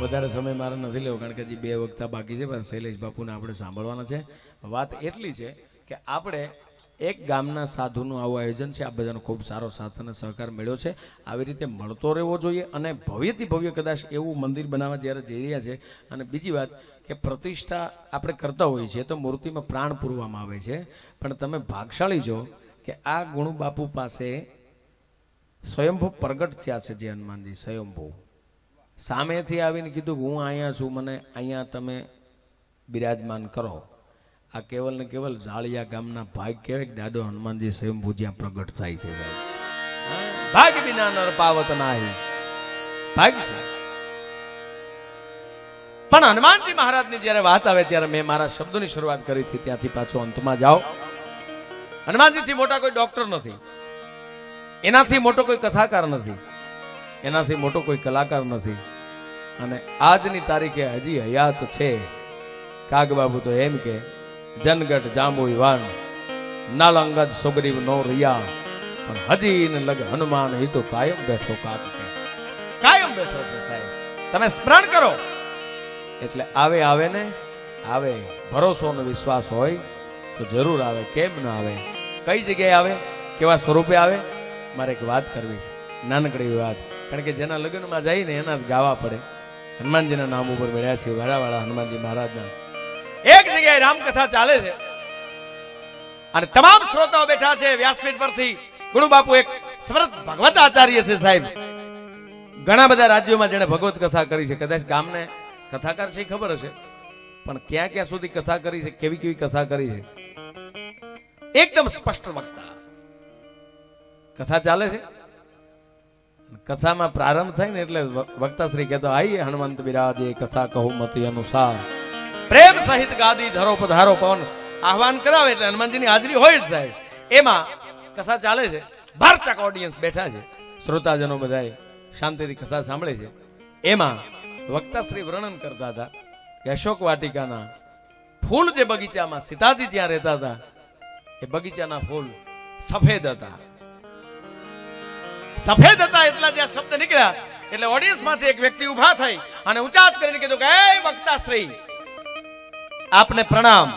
વધારે સમય મારે નથી લેવો, કારણ કે હજી બે વખત બાકી છે, પણ શૈલેષ બાપુને આપણે સાંભળવાના છે. વાત એટલી છે કે આપણે એક ગામના સાધુનું આવું આયોજન છે, આ બધાનો ખૂબ સારો સાથ અને સહકાર મળ્યો છે. આવી રીતે મળતો રહેવો જોઈએ અને ભવ્યથી ભવ્ય કદાચ એવું મંદિર બનાવવા જ્યારે જઈ રહ્યા છે. અને બીજી વાત કે પ્રતિષ્ઠા આપણે કરતા હોઈએ છીએ, તો મૂર્તિમાં પ્રાણ પૂરવામાં આવે છે. પણ તમે ભાગશાળી છો કે આ ગુણુ બાપુ પાસે સ્વયંભૂ પ્રગટ થયા છે, જે હનુમાનજી, સ્વયંભૂ. સામેથી આવીને કીધું કે હું અહીંયા છું, મને અહીંયા તમે બિરાજમાન કરો. આ કેવલ ને કેવલ ઝાળિયા ગામના ભાગ કહેવાય કે દાદો હનુમાનજી સ્વયંભૂ જ્યાં પ્રગટ થાય છે સાહેબ. ભાગ વિના નર પાવત નાહી. ભાગ છે? પણ હનુમાનજી મહારાજની જ્યારે વાત આવે ત્યારે મેં મારા શબ્દોની શરૂઆત કરી હતી, ત્યાંથી પાછો અંતમાં જાઓ. હનુમાનજીથી મોટા કોઈ ડોક્ટર નથી. એનાથી મોટો કોઈ કથાકાર નથી. એનાથી મોટો કોઈ કલાકાર નથી. અને આજની તારીખે હજી હયાત છે. કાગબાબુ તો એમ કે, જનગઢ જાંબુઈ વાન, નાલંગદ સુગ્રીવ નો રહ્યા પણ હજી ને લગ હનુમાન તો કાયમ બેઠો કાક કાયમ બેઠો છે સાહેબ. તમે સ્મરણ કરો. એટલે આવે આવે ને, આવે. ભરોસો અને વિશ્વાસ હોય તો જરૂર આવે, કેમ ના આવે? કઈ જગ્યાએ આવે? કેવા સ્વરૂપે આવે? મારે એક વાત કરવી છે. નાનકડી વાત. કારણ કે જેના લગ્નમાં જાય ને એના જ ગાવા પડે. હનુમાનજીના નામ ઉપર મળ્યા છે વાળાવાળા હનુમાનજી મહારાજના. એક જગ્યાએ રામકથા ચાલે છે. અને તમામ શ્રોતાઓ બેઠા છે વ્યાસપીઠ પરથી. ગુરુ બાપુ, એક સમર્થ ભગવત આચાર્ય છે સાહેબ. ઘણા બધા રાજ્યોમાં જેણે ભગવત કથા કરી છે. કદાચ ગામને કથાકાર છે ખબર હશે. પણ ક્યાં ક્યાં સુધી કથા કરી છે, કેવી કેવી કથા કરી છે? એકદમ સ્પષ્ટ વક્તા. કથા ચાલે છે? કથામાં પ્રારંભ થાય ને એટલે વક્તાશ્રી કહેતો, આઈ હનુમંત બિરાજે, કથા કહું મતી અનુસાર. પ્રેમ સહિત ગાદી ધરો પધારો પવન, આહવાન કરાવે એટલે હનુમાનજીની હાજરી હોય સાહેબ. એમાં કથા ચાલે છે ભારચક ઓડિયન્સ બેઠા છે, શ્રોતાજનો બધાએ શાંતિથી કથા સાંભળે છે. એમાં વક્તાશ્રી વર્ણન કરતા હતા કે અશોક વાટિકાના ફૂલ જે બગીચામાં સીતાજી જ્યાં રહેતા હતા, એ બગીચાના ફૂલ સફેદ હતા. સફેદ હતા એટલા જ્યાં શબ્દ નીકળ્યા, એટલે ઓડિયન્સમાંથી એક વ્યક્તિ ઊભા થઈ અને ઉચાત કરીને કીધું કે, એ વક્તાશ્રી, આપને પ્રણામ.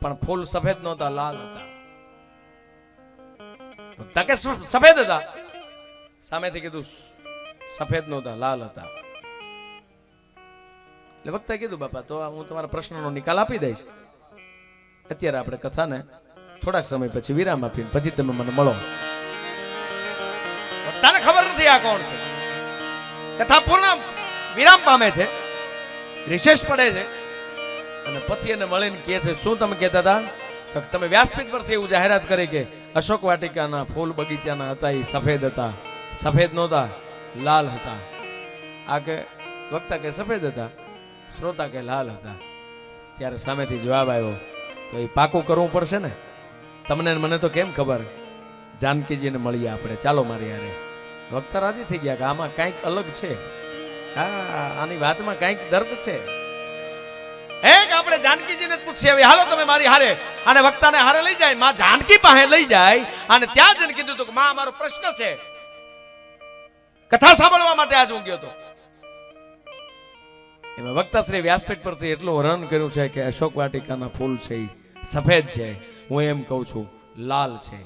પણ ફૂલ સફેદ નહોતા, લાલ હતા. વક્તા સફેદ હતા. સામેથી કીધું, સફેદ નહોતા, લાલ હતા. એટલે વક્તા કીધું, બાપા, તો હું તમારા પ્રશ્નનો નિકાલ આપી દઈશ. અત્યારે આપણે કથાને થોડાક સમય પછી વિરામ આપીને, પછી તમે મને મળો. તને ખબર નથી આ કોણ છે? કથા પૂર્ણ વિરામ પામે છે રિશેષ પડે છે, અને પછી એને મળીને કહે છે, શું તમે કહેતા હતા? તો તમે વ્યાસપીઠ પરથી એવું જાહેરાત કરી કે અશોક વાટિકાના ફૂલ બગીચાના હતા એ સફેદ હતા, સફેદ નહોતા, લાલ હતા. આ કે, વક્તા કે સફેદ હતા, શ્રોતા કે લાલ હતા. ત્યારે સામેથી જવાબ આવ્યો, તો એ પાકું કરવું પડશે ને? તમને મને તો કેમ ખબર? જાનકીજીને મળીએ આપણે. ચાલો મારી યારે વક્તા રાજી થઈ ગયા કે આમાં કંઈક અલગ છે. હા, આની વાતમાં કંઈક દર્દ છે. એક આપણે જાનકીજીને પૂછીએ હવે, હાલો તમે મારી હારે. અને વક્તાને હારે લઈ જાય, માં જાનકી પાસે લઈ જાય. અને ત્યાં જઈને કીધું હતું કે, માં, મારો પ્રશ્ન છે. કથા સાંભળવા માટે આજ હું હતો. એમાં વક્તા શ્રી વ્યાસપીઠ પરથી એટલું વર્ણન કર્યું છે કે અશોક વાટિકાના ફૂલ છે સફેદ છે. હું એમ કહું છું, લાલ છે.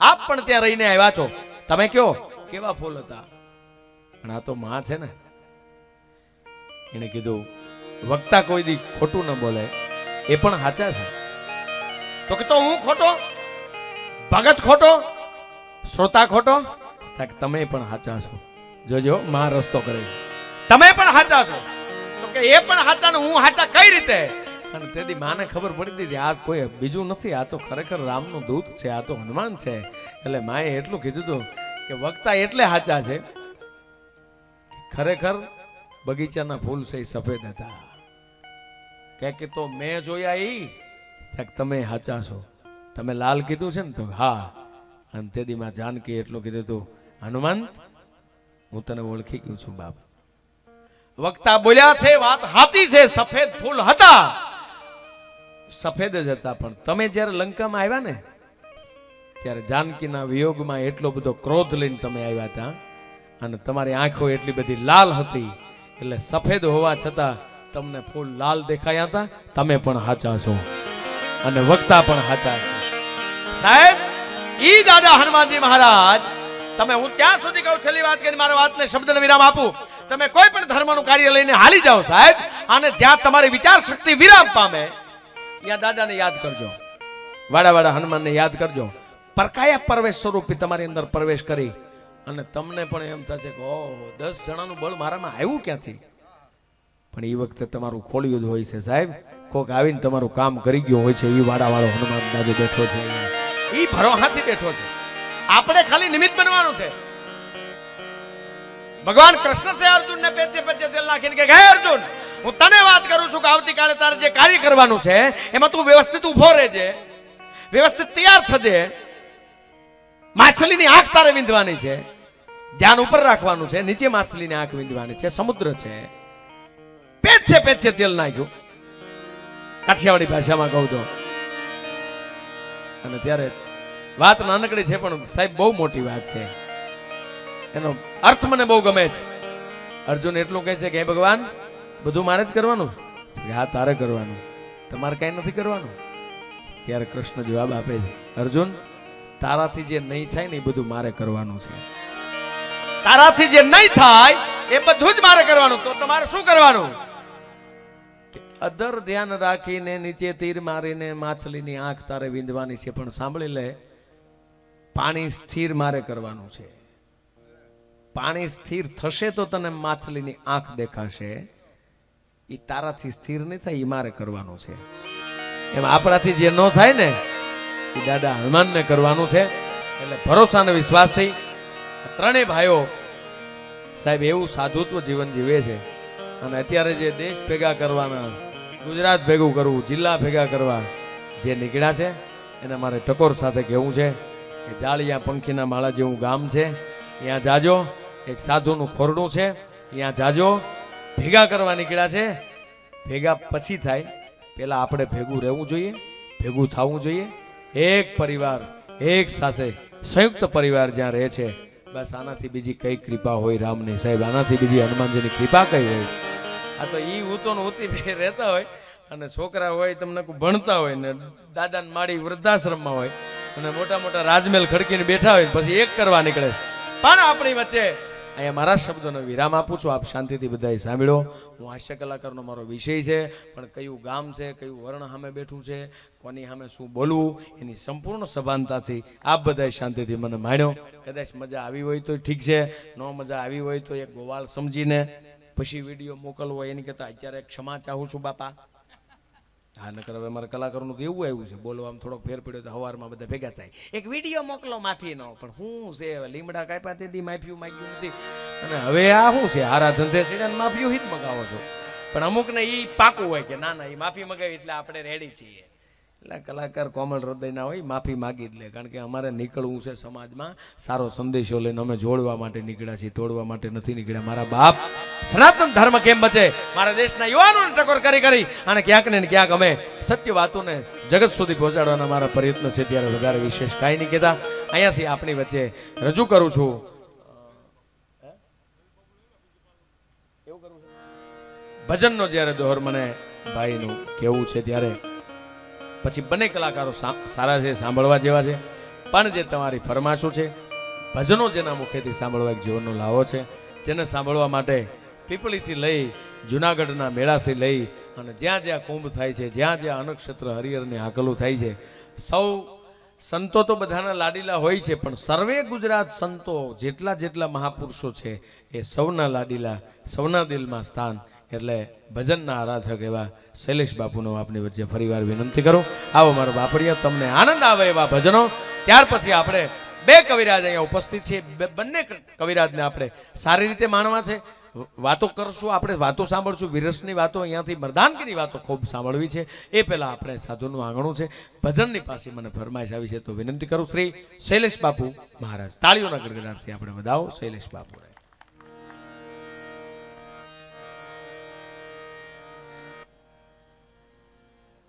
આપ પણ ત્યાં રહીને આવ્યા છો. તમે કયો? કેવા ફૂલ હતા? પણ આ તો માં છે ને. એને કીધું, વક્તા કોઈ દી ખોટું ન બોલે. એ પણ સાચા છે. તો કે તો હું ખોટો? ભગત ખોટો? શ્રોતા ખોટો? તમે પણ સાચા છો. જોજો, માં રસ્તો કરે તમે પણ સાચા છો. તો કે એ પણ સાચા ને હું સાચા કઈ રીતે? અને તેથી માને ખબર પડી દીધી, આ કોઈ બીજું નથી, આ તો ખરેખર રામનું દૂત છે, આ તો હનુમાન છે. એટલે માએ એટલું કીધું હતું કે વક્તા એટલે સાચા છે ખરેખર બગીચાના ફૂલ છે એ સફેદ હતા. કે કે તો મેં જોયા ઈ. તમે સાચા છો. તમે લાલ કીધું છે ને તો હા. અને તે દીમાં જાનકી એટલું કીધું તું હનુમાન હું તને ઓળખી ગયું છું, બાપ. વક્તા બોલ્યા છે, વાત સાચી છે, સફેદ ફૂલ હતા. સફેદ જ હતા, પણ તમે જ્યારે લંકામાં આવ્યા ને ત્યારે જાનકીના વિયોગમાં એટલો બધો ક્રોધ લઈને તમે આવ્યા હતા અને તમારી આંખો એટલી બધી લાલ હતી એટલે સફેદ હોવા છતાં તમને ફૂલ લાલ દેખાયા હતા. તમે પણ હાચા છો અને વક્તા પણ હાચા છે. સાહેબ, ઈ દાદા હનુમાનજી મહારાજ, તમે હું ત્યાં સુધી કહું, છેલ્લી વાત કરી મારા વાતને શબ્દને વિરામ આપું. તમે કોઈ પણ ધર્મનું કાર્ય લઈને હાલી જાઓ સાહેબ, અને જ્યાં તમારી વિચાર શક્તિ વિરામ પામે, ત્યાં દાદાને યાદ કરજો. વાડા વાડા હનુમાનને યાદ કરજો. પરકાયા પ્રવેશ સ્વરૂપે તમારી અંદર પ્રવેશ કરી? અને તમને પણ એમ થશે કે, ઓહો, દસ જણાનું બળ મારામાં આવ્યું ક્યાંથી? પણ એ વખતે તમારું ખોલ્યું જ હોય છે સાહેબ. કોક આવીને તમારું કામ કરી ગયો હોય છે એ વાડાવાળો હનુમાન દાદુ બેઠો છે. એ એ ભરોહાથી બેઠો છે. આપણે ખાલી નિમિત્ત બનવાનું છે. ભગવાન કૃષ્ણ છે અર્જુન ને પેચે પેચે તેલ નાખીને કે ગયા અર્જુન, હું તને વાત કરું છું કે આવતીકાલે તારે જે કાર્ય કરવાનું છે, એમાં તું વ્યવસ્થિત ઊભો રહેજે, વ્યવસ્થિત તૈયાર થજે. માછલીની આંખ તારે વિંધવાની છે. ધ્યાન ઉપર રાખવાનું છે. નીચે માછલીની આંખ વિંધવાની છે. સમુદ્ર છે. પેચે છે તેલ નાખ્યું. કાઠિયાવાડી ભાષામાં કહું તો. અને ત્યારે વાત નાનકડી છે, પણ સાહેબ બહુ મોટી વાત છે. એનો અર્થ મને બહુ ગમે છે. અર્જુન એટલું કહે છે કે ભગવાન, બધું મારે જ કરવાનું. છે હા, તારે કરવાનું. તમારે કઈ નથી કરવાનું. ત્યારે કૃષ્ણ જવાબ આપે છે. અર્જુન તારાથી જે નહીં થાય ને એ બધું મારે કરવાનું છે. તારાથી જે નહીં થાય એ બધું જ મારે કરવાનું. તો તમારે શું કરવાનું? અધર ધ્યાન રાખીને નીચે તીર મારીને માછલીની આંખ તારે વિંધવાની છે પણ સાંભળી લે પાણી સ્થિર મારે કરવાનું છે. પાણી સ્થિર થશે તો તને માછલીની આંખ દેખાશે. એ તારાથી સ્થિર નહીં થાય એ મારે કરવાનું છે. એમ આપણાથી જે ન થાય ને એ દાદા હનુમાનને કરવાનું છે. એટલે ભરોસા અને વિશ્વાસથી ત્રણેય ભાઈઓ સાહેબ એવું સાધુત્વ જીવન જીવે છે. અને અત્યારે જે દેશ ભેગા કરવાના, ગુજરાત ભેગું કરવું, જિલ્લા ભેગા કરવા જે નીકળ્યા છે, એને મારે ટકોર સાથે કહેવું છે કે જાળિયા પંખીના માળા જેવું ગામ છે. ત્યાં જાજો, એક સાધુનું ખોરડું છે. ત્યાં જાજો, ભેગા કરવા નીકળ્યા છે. ભેગા પછી થાય પહેલાં આપણે ભેગું રહેવું જોઈએ, ભેગું થવું જોઈએ. એક પરિવાર, એક સાથે સંયુક્ત પરિવાર જ્યાં રહે છે. બસ આનાથી બીજી કઈ કૃપા હોય રામની? સાહેબ, આનાથી બીજી હનુમાનજીની કૃપા કઈ હોય? આ તો ઈ ઉતો ને બે રહેતા હોય અને છોકરા હોય તમને ભણતા હોય ને દાદાને માડી વૃદ્ધાશ્રમમાં હોય અને મોટા મોટા રાજમહેલ ખડકીને બેઠા હોય પછી એક કરવા નીકળે. પણ આપણી વચ્ચે. અહીંયા મારા શબ્દોનો વિરામ આપું છું. આપ શાંતિથી બધાએ સાંભળો. હું હાસ્ય કલાકારનો મારો વિષય છે, પણ કયું ગામ છે, કયું વર્ણ સામે બેઠું છે, કોની સામે શું બોલવું, એની સંપૂર્ણ સભાનતાથી આપ બધાએ શાંતિથી મને માણ્યો. કદાચ મજા આવી હોય તો ઠીક છે, ન મજા આવી હોય તો એક ગોવાળ સમજીને પછી વીડિયો મોકલવો. એની કરતાં અત્યારે ક્ષમા ચાહું છું, બાપા. હા, નકર હવે મારા કલાકારોનું તો એવું આવ્યું છે બોલવામાં થોડોક ફેર પડ્યો તો હવારમાં બધા ભેગા થાય. એક વીડિયો મોકલો માફીનો પણ હું છે લીમડા કાપ્યા તેથી માફિયું માગ્યું નથી. અને હવે આ શું છે? હારા ધંધે સીડા માફિયું હિત મગાવો છો. પણ અમુકને એ પાકું હોય કે ના ના એ માફી મગાવી એટલે આપણે રેડી છીએ. એટલે કલાકાર કોમલ હૃદયના હોય, માફી માગી જ લે. કારણ કે અમારે નીકળવું છે સમાજમાં. સારો સંદેશો લઈને અમે જોડવા માટે નીકળ્યા છીએ, તોડવા માટે નથી નીકળ્યા. મારા બાપ સનાતન ધર્મ કેમ બચે? મારા દેશના યુવાનોને ટકોર કરી કરી અને ક્યાંક ને ક્યાંક અમે સત્ય વાતોને જગત સુધી પહોંચાડવાના મારા પ્રયત્ન છે. ત્યારે વધારે વિશેષ કાંઈ નહીં કહેતા. અહીંયાથી આપણી વચ્ચે રજૂ કરું છું. ભજનનો જ્યારે દોહર મને ભાઈનું કેવું છે, ત્યારે પછી બંને કલાકારો સારા છે, સાંભળવા જેવા છે. પણ જે તમારી ફરમાશો છે, ભજનો જેના મુખેથી સાંભળવા એક જીવનનો લાવો છે, જેને સાંભળવા માટે પીપળીથી લઈ, જુનાગઢના મેળાથી લઈ અને જ્યાં જ્યાં કુંભ થાય છે, જ્યાં જ્યાં અનક્ષેત્ર હરિહરની હાકલું થાય છે. સૌ સંતો તો બધાના લાડીલા હોય છે, પણ સર્વે ગુજરાત સંતો જેટલા જેટલા મહાપુરુષો છે, એ સૌના લાડીલા, સૌના દિલમાં સ્થાન એટલે ભજનના આરાધક એવા શૈલેષ બાપુનો આપની વચ્ચે ફરીવાર વિનંતી કરું. આવો મારો બાપડિયા, તમને આનંદ આવે એવા ભજનો. ત્યાર પછી આપણે બે કવિરાજ અહીંયા ઉપસ્થિત છે બંને કવિરાજને આપણે સારી રીતે માણવા છે. વાતો કરશું આપણે, વાતો સાંભળશું. વિરસની વાતો અહીંયાથી મરદાનગીની વાતો ખૂબ સાંભળવી છે. એ પહેલાં આપણે સાધુનું આંગણું છે. ભજનની પાસે મને ફરમાઈશ આવી છે તો વિનંતી કરું. શ્રી શૈલેષ બાપુ મહારાજ, તાળીઓના ગડગડાટથી આપણે વધાવો. શૈલેષ બાપુને